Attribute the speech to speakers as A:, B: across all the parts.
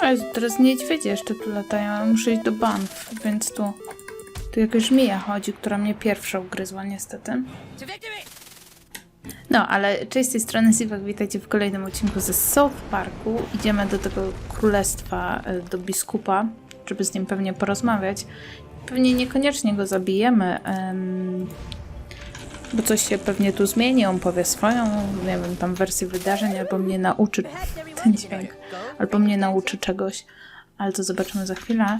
A: A Jezu, teraz niedźwiedzie jeszcze tu latają, a muszę iść do Banff, więc tu... Tu jakaś żmija chodzi, która mnie pierwsza ugryzła niestety. No, ale cześć z tej strony Sivak, witajcie w kolejnym odcinku ze South Parku. Idziemy do tego królestwa, e, do biskupa, żeby z nim pewnie porozmawiać. Pewnie niekoniecznie go zabijemy, em, bo coś się pewnie tu zmieni, on powie swoją, nie wiem, tam wersję wydarzeń, albo mnie nauczy ten dźwięk, albo mnie nauczy czegoś, ale to zobaczymy za chwilę.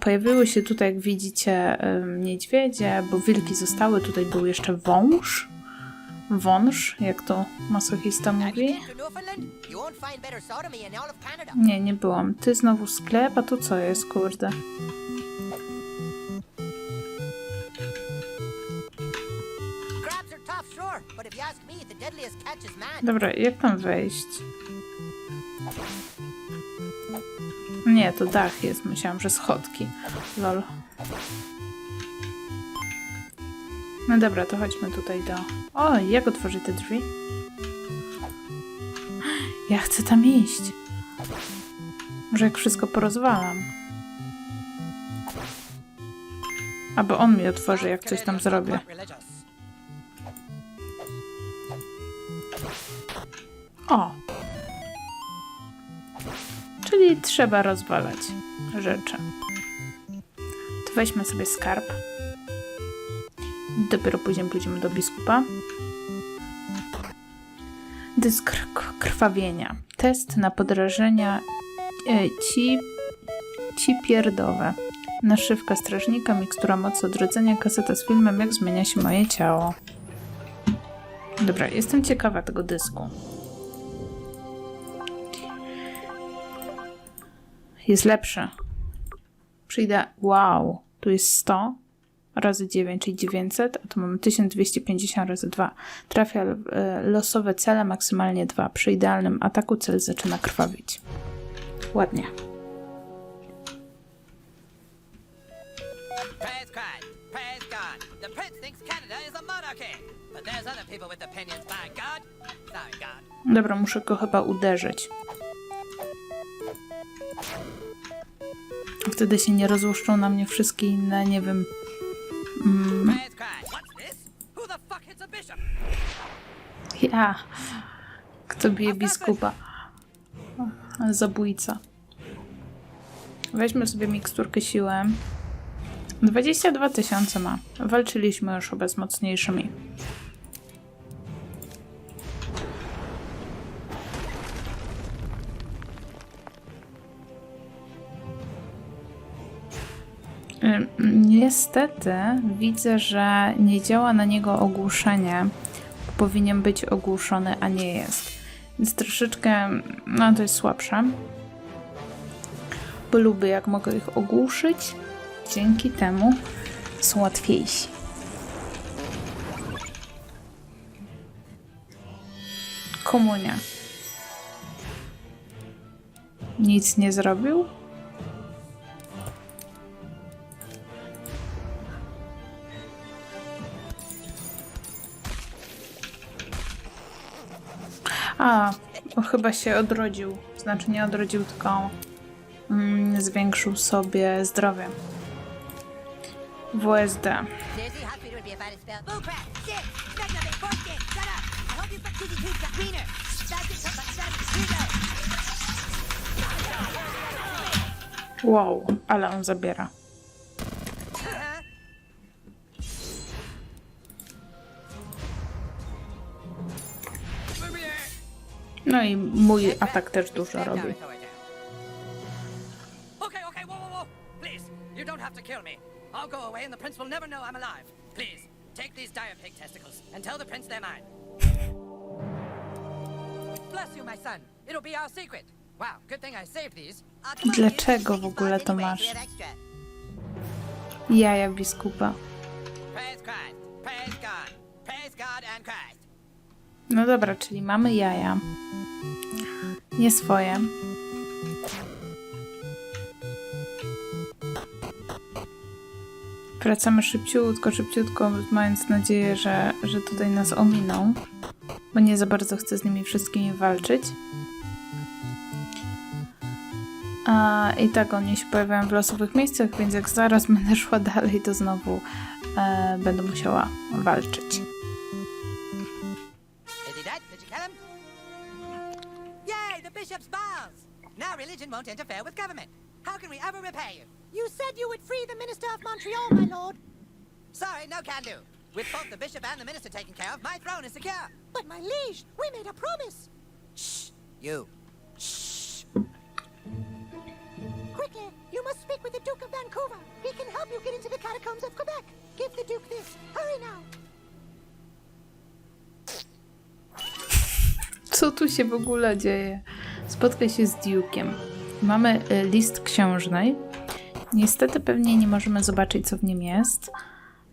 A: Pojawiły się tutaj, jak widzicie, niedźwiedzie, bo wilki zostały, tutaj był jeszcze wąż wąż, jak to masochista mówi. Nie, nie byłam. Ty znowu sklep, a tu co jest, kurde? Dobra, jak tam wejść? Nie, to dach jest. Myślałam, że schodki. Lol. No dobra, to chodźmy tutaj do... O, jak otworzyć te drzwi? Ja chcę tam iść. Może jak wszystko porozwalam. Albo on mi otworzy, jak coś tam zrobię. O! Czyli trzeba rozwalać rzeczy. To weźmy sobie skarb. Dopiero później pójdziemy do biskupa. Dysk krwawienia. Test na podrażenia e, ci, ci pierdowe. Naszywka strażnika, mikstura mocy odrodzenia, kaseta z filmem, jak zmienia się moje ciało. Dobra, jestem ciekawa tego dysku. Jest lepszy. Przyjdę. Wow, tu jest 100 razy 9, czyli 900, a tu mamy 1250 razy 2. Trafia e, losowe cele, maksymalnie 2. Przy idealnym ataku cel zaczyna krwawić. Ładnie.
B: Praise Christ, praise God. The
A: Wtedy się nie rozłuszczą na mnie wszystkie inne, nie wiem.
B: Bishop?
A: Ja. Kto bije biskupa? Zabójca. Weźmy sobie miksturkę siły. 22 tysiące ma. Walczyliśmy już chyba z Niestety widzę, że nie działa na niego ogłuszenie. Powinien być ogłuszony, a nie jest. Więc troszeczkę, no to jest słabsze. Bo lubię, jak mogę ich ogłuszyć. Dzięki temu są łatwiejsi. Komunia. Nic nie zrobił? A, chyba się odrodził. Znaczy nie odrodził, tylko mm, zwiększył sobie zdrowie. WSD.
C: Seriously, hospital would be
A: No i mój atak też dużo robi.
B: Okay, okay, whoa, whoa, whoa. Please, you don't have to kill me. I'll go away and the prince will never know I'm alive. Please, take these dire pig testicles and tell the prince they're mine. Bless you, my son. It'll be our secret. Wow, good thing I saved these.
C: Come on,
A: Dlaczego w ogóle to masz? Jaja biskupa.
B: Praise Christ, praise God, praise God and Christ.
A: No dobra, czyli mamy jaja. Nie swoje. Wracamy szybciutko, szybciutko, mając nadzieję, że, że tutaj nas ominą. Bo nie za bardzo chcę z nimi wszystkimi walczyć. A, I tak oni się pojawiają w losowych miejscach, więc jak zaraz będę szła dalej, to znowu e, będę musiała walczyć.
B: Religion won't interfere with government. How can we ever repay you?
C: You said you would free the Minister of Montreal, my lord.
B: Sorry, no can do. With both the bishop and the minister taken care of, my throne is secure.
C: But, my liege, we made a promise.
B: Shh, you. Shh.
C: Quickly, you must speak with the Duke of Vancouver. He can help you get into the catacombs of Quebec. Give the Duke this. Hurry now.
A: Co tu się w ogóle dzieje? Spotkaj się z Duke'iem. Mamy y, list księżnej. Niestety pewnie nie możemy zobaczyć, co w nim jest.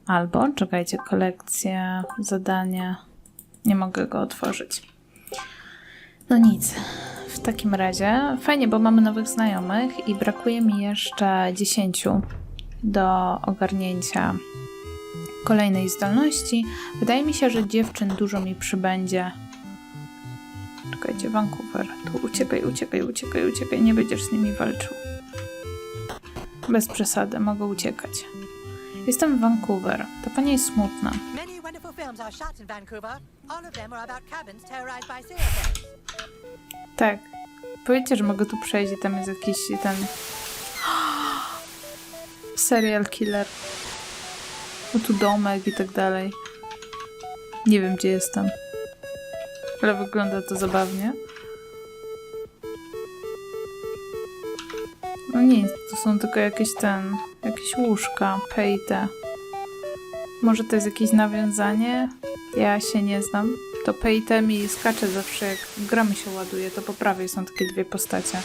A: Albo, czekajcie, kolekcja, zadania. Nie mogę go otworzyć. No nic. W takim razie fajnie, bo mamy nowych znajomych i brakuje mi jeszcze 10 do ogarnięcia kolejnej zdolności. Wydaje mi się, że dziewczyn dużo mi przybędzie. Czekajcie, Vancouver. Tu uciekaj, uciekaj, uciekaj, uciekaj. Nie będziesz z nimi walczył. Bez przesady, mogę uciekać. Jestem w Vancouver. Ta pani jest smutna. Tak. Powiedzcie, że mogę tu przejść i tam jest jakiś ten... Serial killer. No tu domek i tak dalej. Nie wiem, gdzie jestem. Ale wygląda to zabawnie. No nic, to są tylko jakieś ten... Jakieś łóżka, pejte. Może to jest jakieś nawiązanie? Ja się nie znam. To pejte mi skacze zawsze, jak gra mi się ładuje, to po prawej są takie dwie postacie.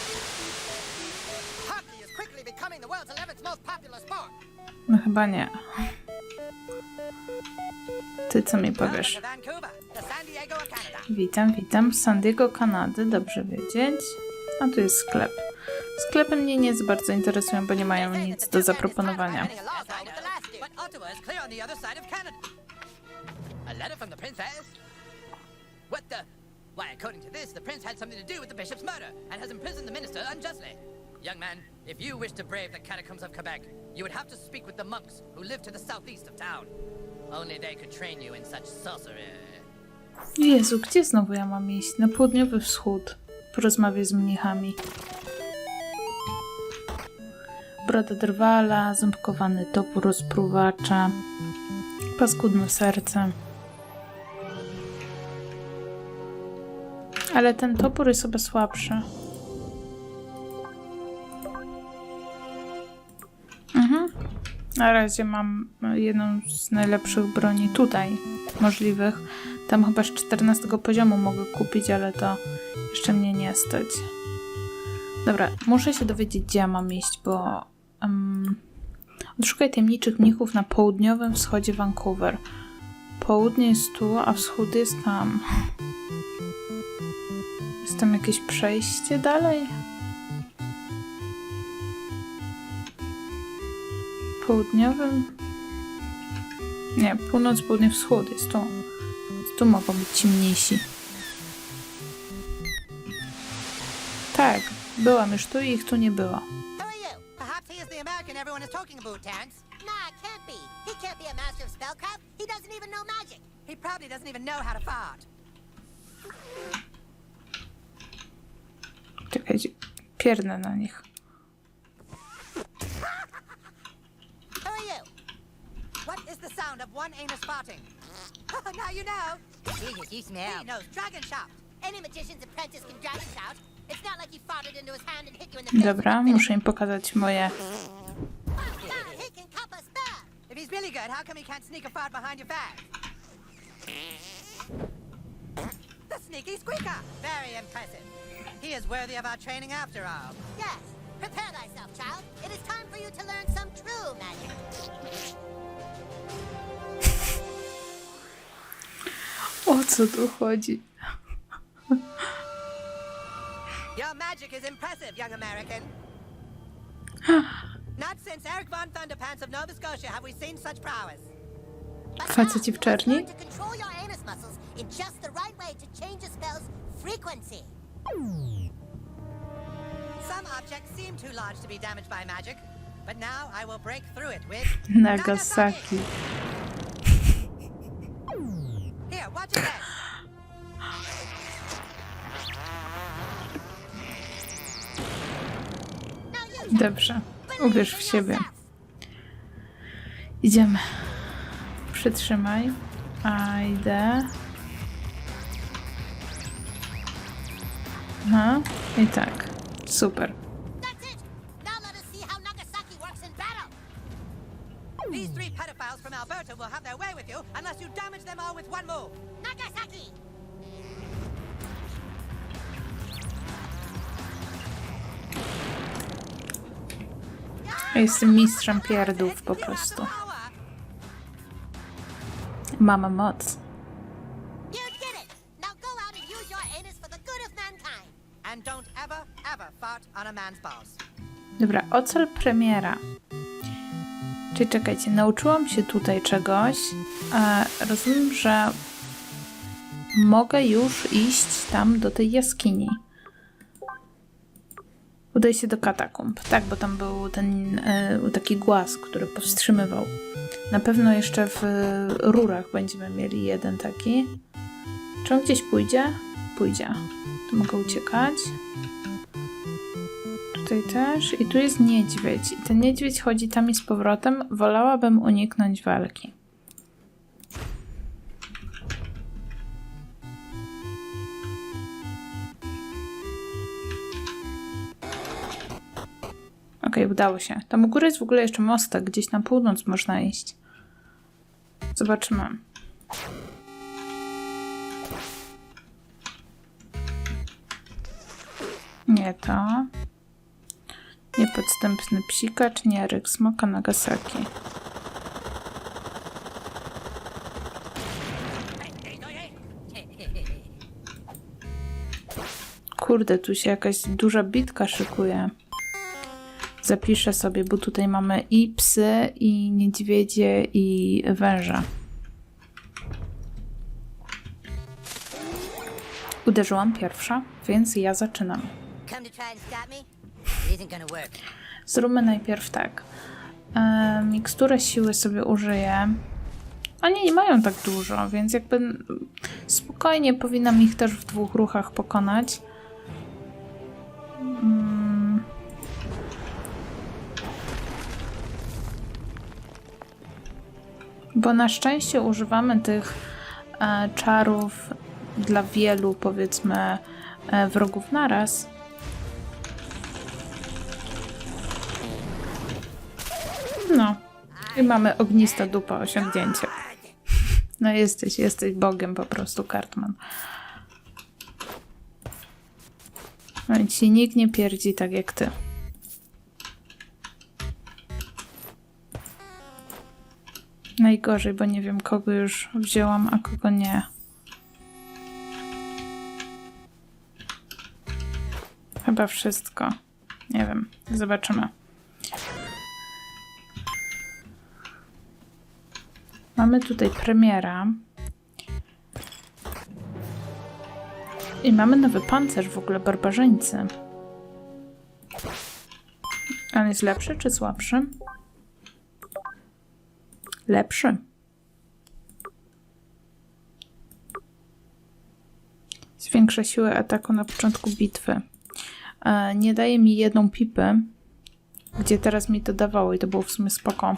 B: Hockey is quickly becoming the world's 11th most popular sport.
A: No chyba nie. Ty co mi powiesz? Witam, witam. Z San Diego, Kanady, dobrze wiedzieć. A tu jest sklep. Sklepy mnie nie za bardzo interesują, bo nie mają nic do zaproponowania.
B: Why, according to this, the prince had something to do with the bishop's murder and has imprisoned the minister unjustly. Young man, if you wish to brave the catacombs of Quebec, you would have to speak with the monks who live to the southeast of town. Only they could train you in such sorcery.
A: Jezu, gdzie znowu ja mam iść? Na południowy wschód. Porozmawiaj z mnichami. Broda drwala, ząbkowany topór rozpruwacza, paskudne serce. Ale ten topór jest chyba słabszy. Mhm. Na razie mam jedną z najlepszych broni tutaj możliwych. Tam chyba z 14 poziomu mogę kupić, ale to jeszcze mnie nie stać. Dobra, muszę się dowiedzieć, gdzie ja mam iść, bo um, odszukaj tajemniczych mnichów na południowym wschodzie Vancouver. Południe jest tu, a wschód jest tam. Jest tam jakieś przejście dalej? Południowym? Nie, północ, południe, wschód jest tu. Tu mogą być ci mniejsi. Tak, byłam już tu i ich tu nie było. Czekajcie, piernę na nich.
B: What is the sound of one anus farting? now you know. Jesus, you smell. He knows dragon shout.
C: Any magician's apprentice can dragon shout. It's not like he farted into his hand and hit you in the face.
A: Dobra, muszę im pokazać moje...
C: He can cup a spell.
B: If he's really good, how come he can't sneak a fart behind your back? The sneaky squeaker! Very impressive. He is worthy of our training after all.
C: Yes. Prepare thyself, child. It is time for you to learn some true magic.
A: O co tu chodzi?
B: Your magic is impressive, young American. Not since Eric von Thunderpants of Nova Scotia have we seen such prowess.
A: Faceci w czerni?
B: Some objects seem too large to be damaged by magic, but now I will break through it with
A: Nagasaki. Dobrze. Uwierz w siebie. Idziemy. Przytrzymaj. A idę. Aha. I tak. Super.
B: From Alberta will have their way with you unless you damage them all with one move.
C: Nagasaki!
A: Ja Jestem mistrzem pierdów po prostu. Mamy moc. Dobra, ocel premiera. Czyli czekajcie, nauczyłam się tutaj czegoś. E, rozumiem, że mogę już iść tam do tej jaskini. Udaj się do katakumb. Tak, bo tam był ten e, taki głaz, który powstrzymywał. Na pewno jeszcze w rurach będziemy mieli jeden taki. Czy on gdzieś pójdzie? Pójdzie. Tu mogę uciekać. Tutaj też. I tu jest niedźwiedź. I ten niedźwiedź chodzi tam i z powrotem. Wolałabym uniknąć walki. Okej, udało się. Tam u góry jest w ogóle jeszcze mostek. Gdzieś na północ można iść. Zobaczymy. Nie to. Niepodstępny psikacz, nie Eryk Smoka Nagasaki. Kurde, tu się jakaś duża bitka szykuje. Zapiszę sobie, bo tutaj mamy i psy, i niedźwiedzie, i węża. Uderzyłam pierwsza, więc ja zaczynam. Zróbmy najpierw tak. E, miksturę siły sobie użyję. Oni nie mają tak dużo, więc jakby spokojnie powinnam ich też w dwóch ruchach pokonać. Mm. Bo na szczęście używamy tych e, czarów dla wielu, powiedzmy, e, wrogów naraz. No. I mamy ognista dupa osiągnięcie. No jesteś, jesteś bogiem po prostu, Cartman. No ci nikt nie pierdzi tak jak ty. Najgorzej, bo nie wiem kogo już wzięłam, a kogo nie. Chyba wszystko. Nie wiem, zobaczymy. Mamy tutaj premiera. I mamy nowy pancerz w ogóle barbarzyńcy. On jest lepszy czy słabszy? Lepszy. Zwiększa siłę ataku na początku bitwy. E, nie daje mi jedną pipę, gdzie teraz mi to dawało i to było w sumie spoko.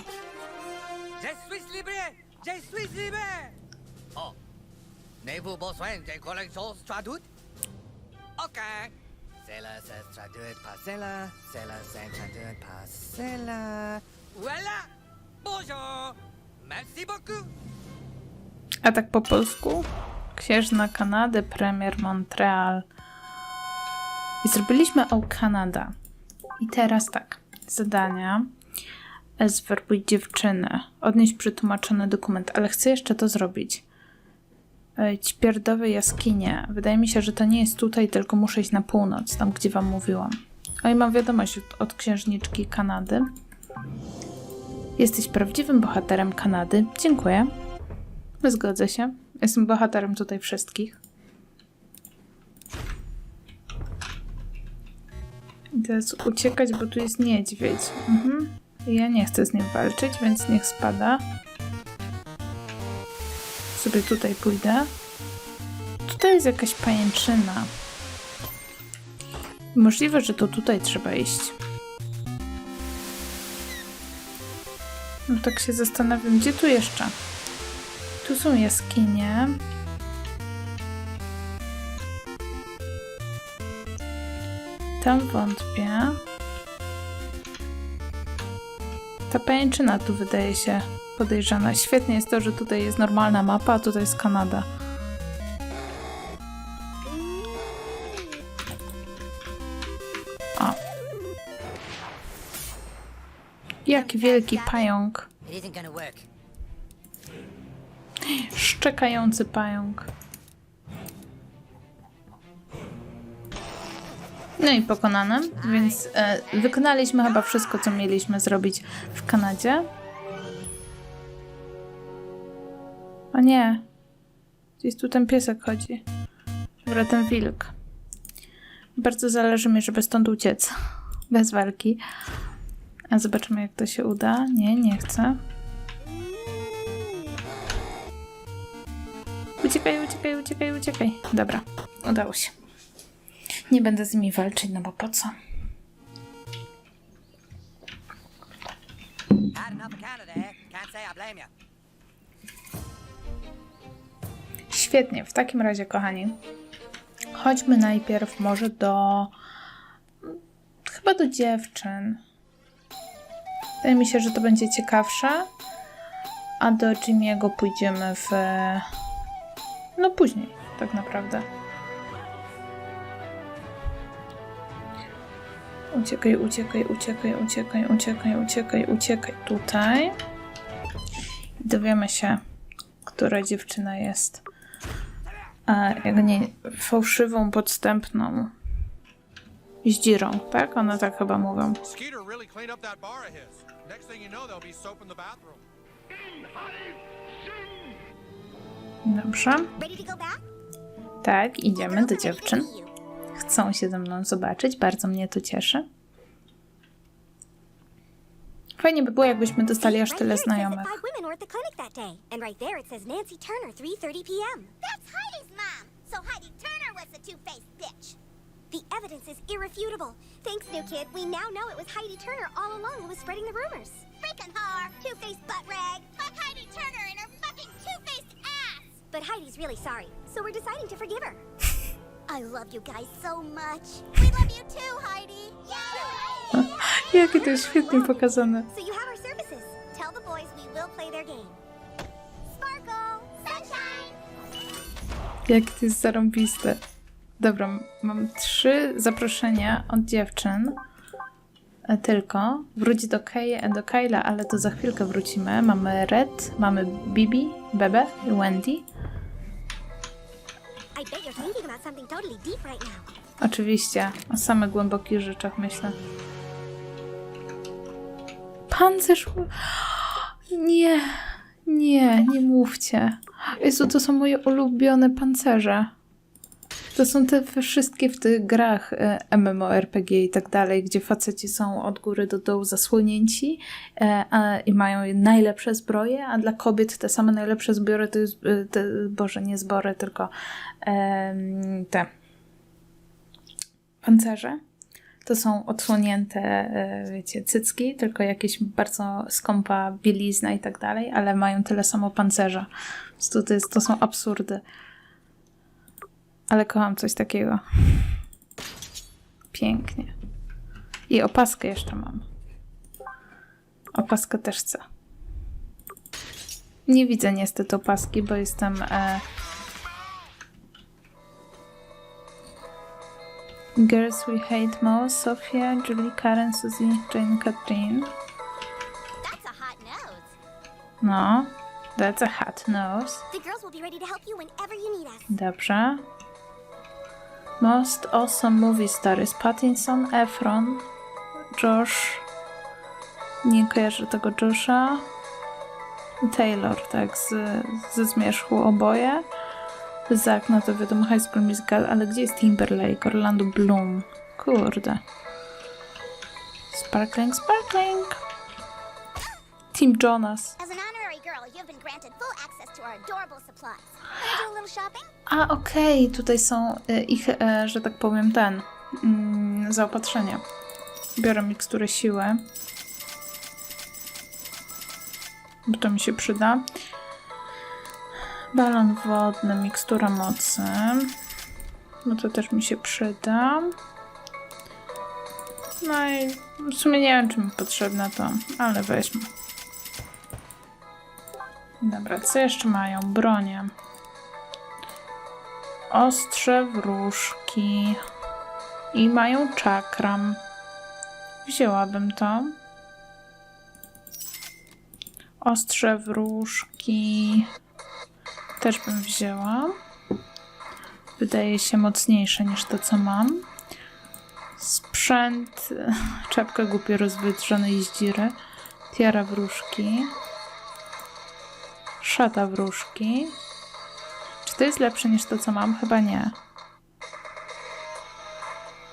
B: N'avez-vous besoin? Ok. Cela se traduit par cela, cela se traduit par cela. Voilà! Bonjour! Merci beaucoup!
A: A tak po polsku? Księżna Kanady, premier Montreal. I zrobiliśmy o Kanada. I teraz tak. Zadania. Zwerbuj dziewczynę. Odnieść przetłumaczony dokument. Ale chcę jeszcze to zrobić. Ćpierdowe jaskinie. Wydaje mi się, że to nie jest tutaj, tylko muszę iść na północ, tam gdzie wam mówiłam. O i mam wiadomość od, od księżniczki Kanady. Jesteś prawdziwym bohaterem Kanady. Dziękuję. Zgodzę się. Jestem bohaterem tutaj wszystkich. I teraz uciekać, bo tu jest niedźwiedź. Mhm. Ja nie chcę z nim walczyć, więc niech spada. Sobie tutaj pójdę. Tutaj jest jakaś pajęczyna. Możliwe, że to tutaj trzeba iść. No tak się zastanawiam, gdzie tu jeszcze? Tu są jaskinie. Tam wątpię. Ta pajęczyna tu wydaje się podejrzana. Świetnie jest to, że tutaj jest normalna mapa, a tutaj jest Kanada. O. Jaki wielki pająk. Szczekający pająk. No i pokonane, więc e, wykonaliśmy chyba wszystko, co mieliśmy zrobić w Kanadzie. O nie. Gdzieś tu ten piesek chodzi. Dobra, ten wilk. Bardzo zależy mi, żeby stąd uciec. Bez walki. A zobaczymy, jak to się uda. Nie, nie chcę. Uciekaj, uciekaj, uciekaj, uciekaj. Dobra, udało się. Nie będę z nimi walczyć, no bo po co?
B: Eh?
A: Świetnie, w takim razie, kochani, chodźmy najpierw może do. Chyba do dziewczyn. Wydaje mi się, że to będzie ciekawsze. A do Jimmy'ego pójdziemy w. No później, tak naprawdę. Uciekaj, uciekaj, uciekaj, uciekaj, uciekaj, uciekaj, uciekaj tutaj. Dowiemy się, która dziewczyna jest. A jak nie, fałszywą, podstępną. Zdzirą, tak? One tak chyba mówią. Dobrze. Tak, idziemy do dziewczyn. Chcą się ze mną zobaczyć, bardzo mnie to cieszy. Fajnie by było, jakbyśmy dostali aż tyle znajomych.
D: Five women were at the clinic that day. And right there it says Nancy Turner, 3:30 p.m.
C: That's Heidi's mom. So Heidi Turner was the two-faced bitch.
D: The evidence is irrefutable. Thanks, new kid. We now know it was Heidi Turner all along who was spreading the rumors.
C: Freaking whore. Two-faced butt rag. Fuck Heidi Turner and her fucking two-faced ass.
D: But Heidi's really sorry, so we're deciding to forgive her.
C: I love you guys so much. We love you too, Heidi. Yeah.
A: Jakie to jest świetnie pokazane.
D: So you have our services. Tell the boys we will play their game.
C: Sparkle. Sunshine.
A: Jakie to jest zarąbiste. Dobra, mam trzy zaproszenia od dziewczyn. E, Tylko. Wróć do, Kay, do Kyla, ale to za chwilkę wrócimy. Mamy Red, mamy Bibi, Bebe i Wendy. Oczywiście, o samych głębokich rzeczach myślę. Pancerz. Nie, nie, nie mówcie. Jezu, to są moje ulubione pancerze. To są te wszystkie w tych grach e, MMORPG i tak dalej, gdzie faceci są od góry do dołu zasłonięci e, a, i mają najlepsze zbroje, a dla kobiet te same najlepsze zbiory to jest, e, te, boże, nie zbory, tylko te pancerze. To są odsłonięte, wiecie, cycki, tylko jakieś bardzo skąpa bielizna i tak dalej, ale mają tyle samo pancerza. Prostu to, jest, to są absurdy. Ale kocham coś takiego. Pięknie. I opaskę jeszcze mam. Opaskę też chcę. Nie widzę niestety opaski, bo jestem... E, Girls We Hate Most, Sofia, Julie, Karen, Suzy, Jane, Katrin. No, that's a hot nose. Dobrze. Most Awesome Movie Stars. Pattinson, Efron, Josh. Nie kojarzę tego Josha. Taylor, tak, z, ze zmierzchu oboje. Zach, no to wiadomo High School Musical, ale gdzie jest Timberlake? Orlando Bloom. Kurde. Sparkling, sparkling. Team Jonas.
D: As an honorary girl, you have been granted full access to our adorable supplies. Wanna do a little shopping?
A: A, okej, tutaj są y, ich, y, że tak powiem, ten mm, zaopatrzenia. Biorę miksturę siły. Bo to mi się przyda. Balon wodny, mikstura mocy. Bo to też mi się przyda. No i w sumie nie wiem, czy mi potrzebne to, ale weźmy. Dobra, co jeszcze mają? Bronie. Ostrze wróżki. I mają czakram. Wzięłabym to. Ostrze wróżki. Też bym wzięła. Wydaje się mocniejsze niż to, co mam. Sprzęt. Czapka głupio rozwydrzonej zdziry. Tiara wróżki. Szata wróżki. Czy to jest lepsze niż to, co mam? Chyba nie.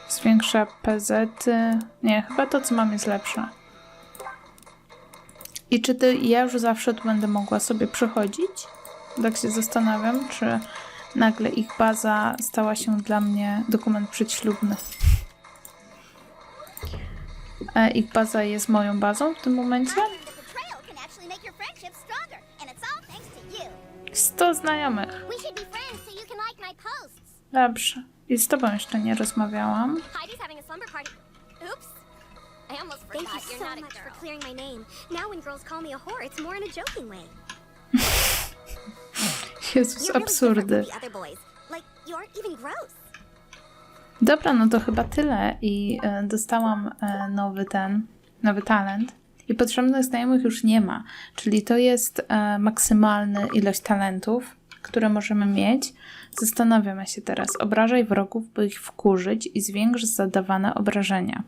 A: Zwiększa PZ. -y. Nie, chyba to, co mam, jest lepsze. I czy ty, ja już zawsze tu będę mogła sobie przychodzić? Tak się zastanawiam, czy nagle ich baza stała się dla mnie dokument przedślubny. E, ich baza jest moją bazą w tym momencie? 100 znajomych. Dobrze. I z tobą jeszcze nie rozmawiałam.
C: Thank
A: Jezus, absurdy. Dobra, no to chyba tyle i e, dostałam e, nowy ten, nowy talent i potrzebnych znajomych już nie ma, czyli to jest e, maksymalna ilość talentów, które możemy mieć. Zastanawiamy się teraz, obrażaj wrogów, by ich wkurzyć i zwiększ zadawane obrażenia.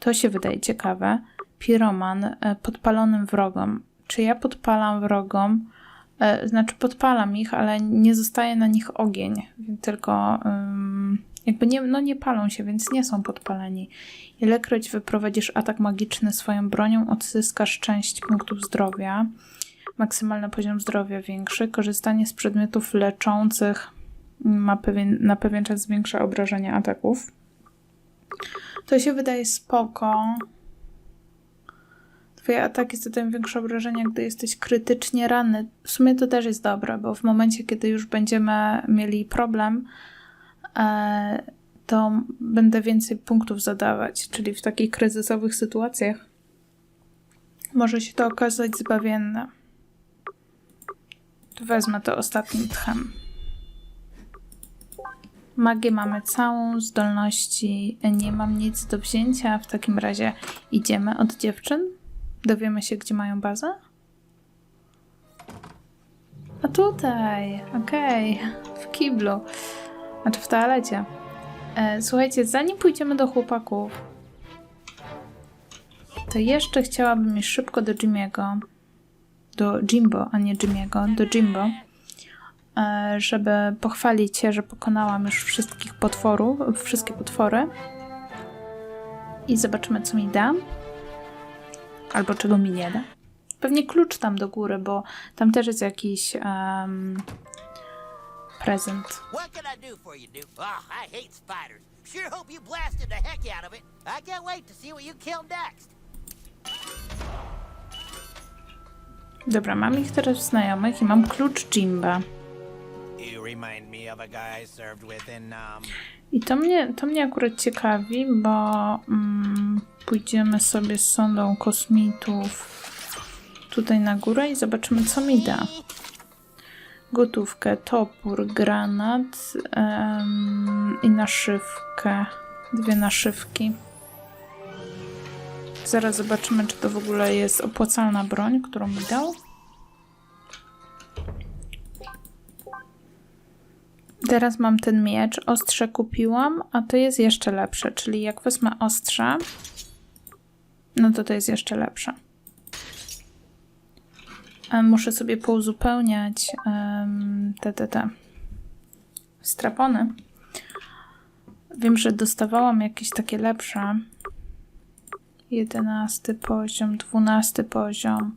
A: To się wydaje ciekawe. Piroman e, podpalonym wrogom. Czy ja podpalam wrogom? E, znaczy podpalam ich, ale nie zostaje na nich ogień, tylko jakby nie, no nie palą się, więc nie są podpaleni. Ilekroć wyprowadzisz atak magiczny swoją bronią, odzyskasz część punktów zdrowia. Maksymalny poziom zdrowia większy. Korzystanie z przedmiotów leczących ma pewien, na pewien czas zwiększa obrażenia ataków. To się wydaje spoko. Twoje ataki zadają większe obrażenia, gdy jesteś krytycznie ranny. W sumie to też jest dobre, bo w momencie, kiedy już będziemy mieli problem, to będę więcej punktów zadawać, czyli w takich kryzysowych sytuacjach może się to okazać zbawienne. Wezmę to ostatnim tchem. Magię mamy całą, zdolności nie mam nic do wzięcia. W takim razie idziemy od dziewczyn. Dowiemy się, gdzie mają bazę. A tutaj, okej, w kiblu, znaczy w toalecie. E, słuchajcie, zanim pójdziemy do chłopaków, to jeszcze chciałabym iść szybko do Jimmy'ego, do Jimbo, a nie Jimmy'ego, do Jimbo, e, żeby pochwalić się, że pokonałam już wszystkich potworów, wszystkie potwory. I zobaczymy, co mi da. Albo czego mi nie da. Pewnie klucz tam do góry, bo tam też jest jakiś em, prezent.
B: What can I do for you, Duke? Oh, I hate spiders. Sure hope you blasted the heck out of it. I can't wait to see what you kill next.
A: Dobra, mam ich teraz znajomych i mam klucz Jimba.
E: You remind me of a guy served within,
A: I to mnie, to mnie akurat ciekawi, bo mm, pójdziemy sobie z sondą kosmitów tutaj na górę i zobaczymy, co mi da. Gotówkę, topór, granat i naszywkę. Dwie naszywki. Zaraz zobaczymy, czy to w ogóle jest opłacalna broń, którą mi dał. Teraz mam ten miecz, ostrze kupiłam, a to jest jeszcze lepsze, czyli jak wezmę ostrze, no to to jest jeszcze lepsze. E, Muszę sobie pouzupełniać em, te, te, te strapony. Wiem, że dostawałam jakieś takie lepsze. jedenasty poziom, dwunasty poziom,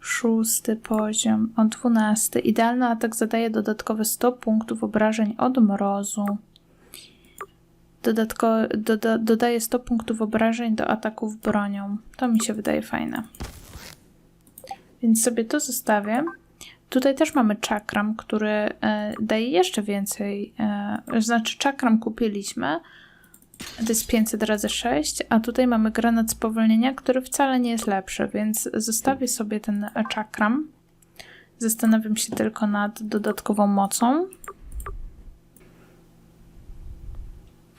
A: szósty poziom, o dwunasty. Idealny atak zadaje dodatkowe 100 punktów obrażeń od mrozu. Dodatko, doda, dodaje 100 punktów obrażeń do ataków bronią. To mi się wydaje fajne. Więc sobie to zostawię. Tutaj też mamy czakram, który e, daje jeszcze więcej. E, znaczy, czakram kupiliśmy. To jest 500 razy 6, a tutaj mamy granat spowolnienia, który wcale nie jest lepszy, więc zostawię sobie ten czakram. Zastanawiam się tylko nad dodatkową mocą.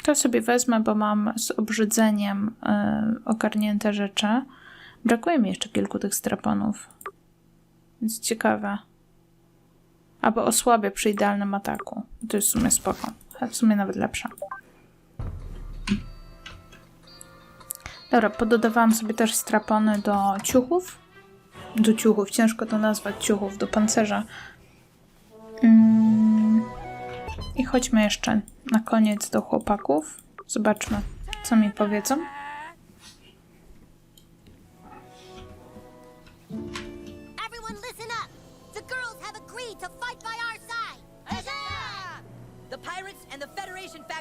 A: To sobie wezmę, bo mam z obrzydzeniem e, ogarnięte rzeczy. Brakuje mi jeszcze kilku tych straponów. Więc ciekawe. Albo osłabię przy idealnym ataku. To jest w sumie spoko. A w sumie nawet lepsze. Dobra, pododawałam sobie też strapony do ciuchów. Do ciuchów, ciężko to nazwać ciuchów, do pancerza. Mm. I chodźmy jeszcze na koniec do chłopaków. Zobaczmy, co mi powiedzą.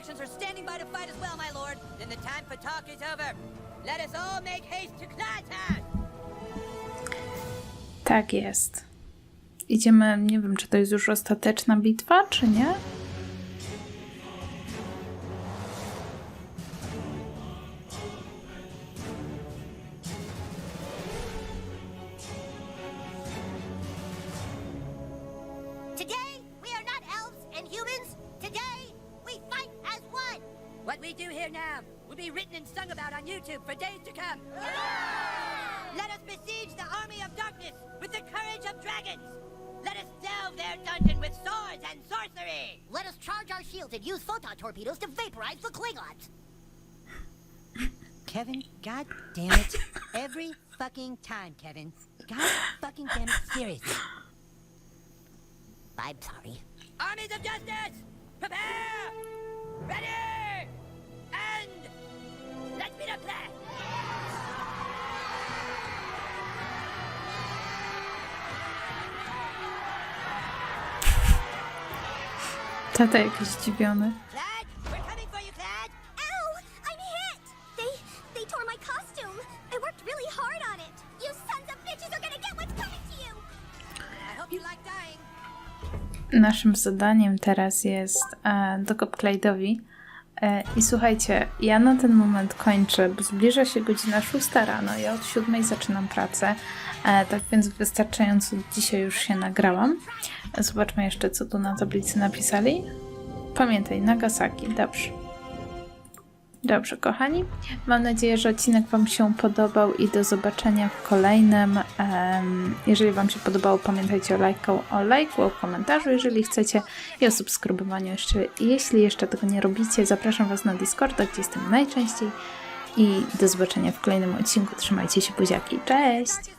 B: Factions are standing by to fight as well, my lord. Then the time for talk is over. Let us all make haste to!
A: Tak jest. Idziemy, nie wiem, czy to jest już ostateczna bitwa, czy nie?
D: We
B: do here now will be written and sung about on YouTube for days to come. Let us besiege the army of darkness with the courage of dragons. Let us delve their dungeon with swords and sorcery.
D: Let us charge our shields and use photon torpedoes to vaporize the Klingons!
C: Kevin, god damn it. Every fucking time, Kevin. God fucking damn it, seriously.
D: I'm sorry.
B: Armies of justice, prepare! Ready! Be the plan!
A: Tata jakiś zdziwiony.
B: Clad, we're coming for you, Clad!
D: Ow! I'm hit! They they tore my costume. I worked really hard on it. You sons of bitches are gonna get what's coming to you!
B: I hope you like dying.
A: Naszym zadaniem teraz jest e, dokop Clyde'owi. E, I słuchajcie, ja na ten moment kończę, bo zbliża się godzina 6 rano. Ja od 7 zaczynam pracę, e, tak więc wystarczająco dzisiaj już się nagrałam. Zobaczmy jeszcze, co tu na tablicy napisali. Pamiętaj, Nagasaki, dobrze. Dobrze, kochani. Mam nadzieję, że odcinek Wam się podobał i do zobaczenia w kolejnym. Jeżeli Wam się podobało, pamiętajcie o lajku, o lajku, o komentarzu, jeżeli chcecie i o subskrybowaniu. Jeszcze, jeśli jeszcze tego nie robicie, zapraszam Was na Discorda, gdzie jestem najczęściej. I do zobaczenia w kolejnym odcinku. Trzymajcie się, buziaki. Cześć!